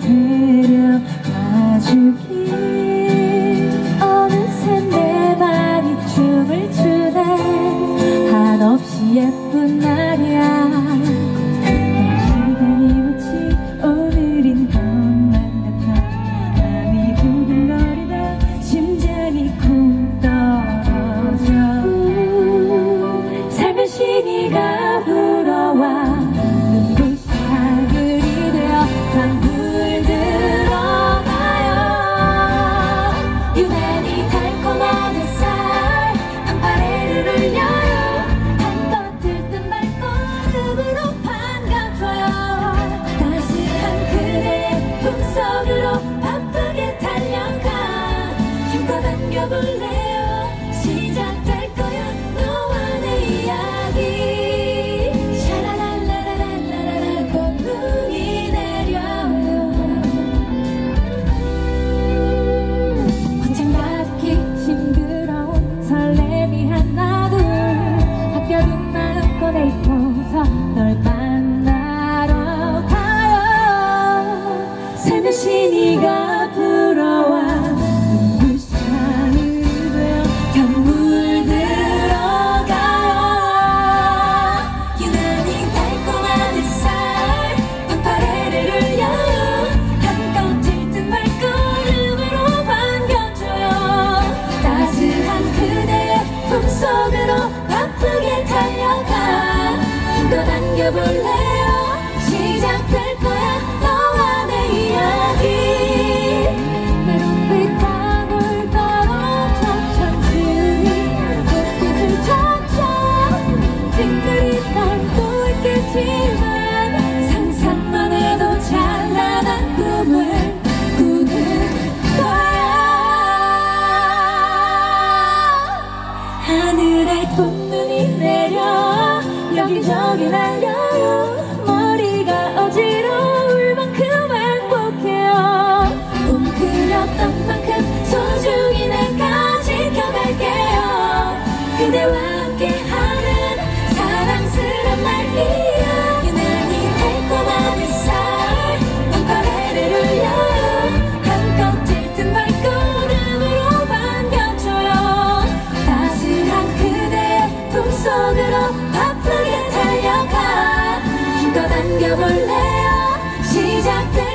do ever let 여기저기 날려요. 머리가 어지러울 만큼 행복해요. 꿈그렸던 만큼 소중히 내가 지켜갈게요. 그대와 함께 느껴볼래요? 시작돼